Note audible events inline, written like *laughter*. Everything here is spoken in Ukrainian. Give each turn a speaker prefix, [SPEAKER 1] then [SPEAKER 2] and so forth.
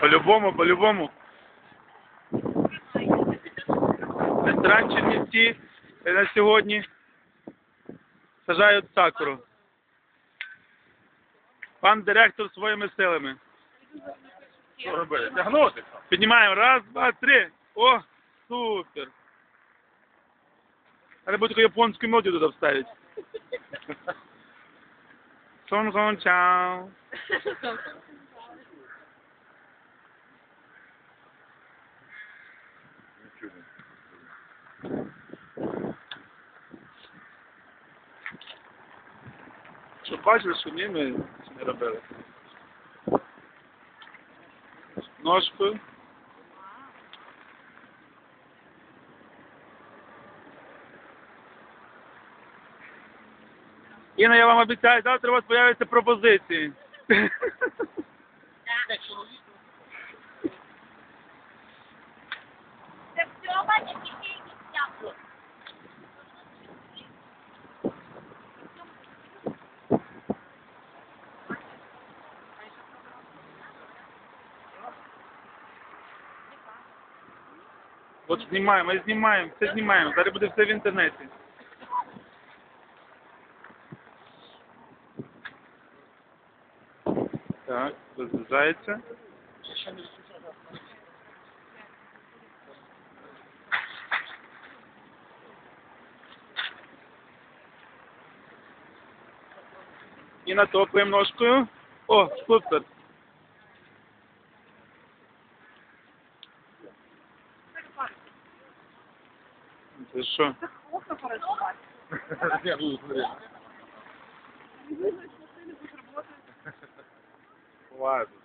[SPEAKER 1] По-любому, по-любому. Ресторан Чернівці е, на сьогодні сажають сакуру. Пан директор своїми силами.
[SPEAKER 2] Що робити? Тягнути?
[SPEAKER 1] Піднімаємо. Раз, два, три. О, супер. Треба буде таку японську мелодію туди вставити. Сон Що бачили, що ні, ми робили. Ножкою. Інна, я вам обіцяю, завтра у вас появляться пропозиції.
[SPEAKER 3] Це
[SPEAKER 1] От знімаємо, ми знімаємо, все знімаємо. Зараз буде все в інтернеті. Так, розрізається. І натопуємо ножкою. О, супер. Це що? *laughs*
[SPEAKER 2] Я буду смотреть. Ладно.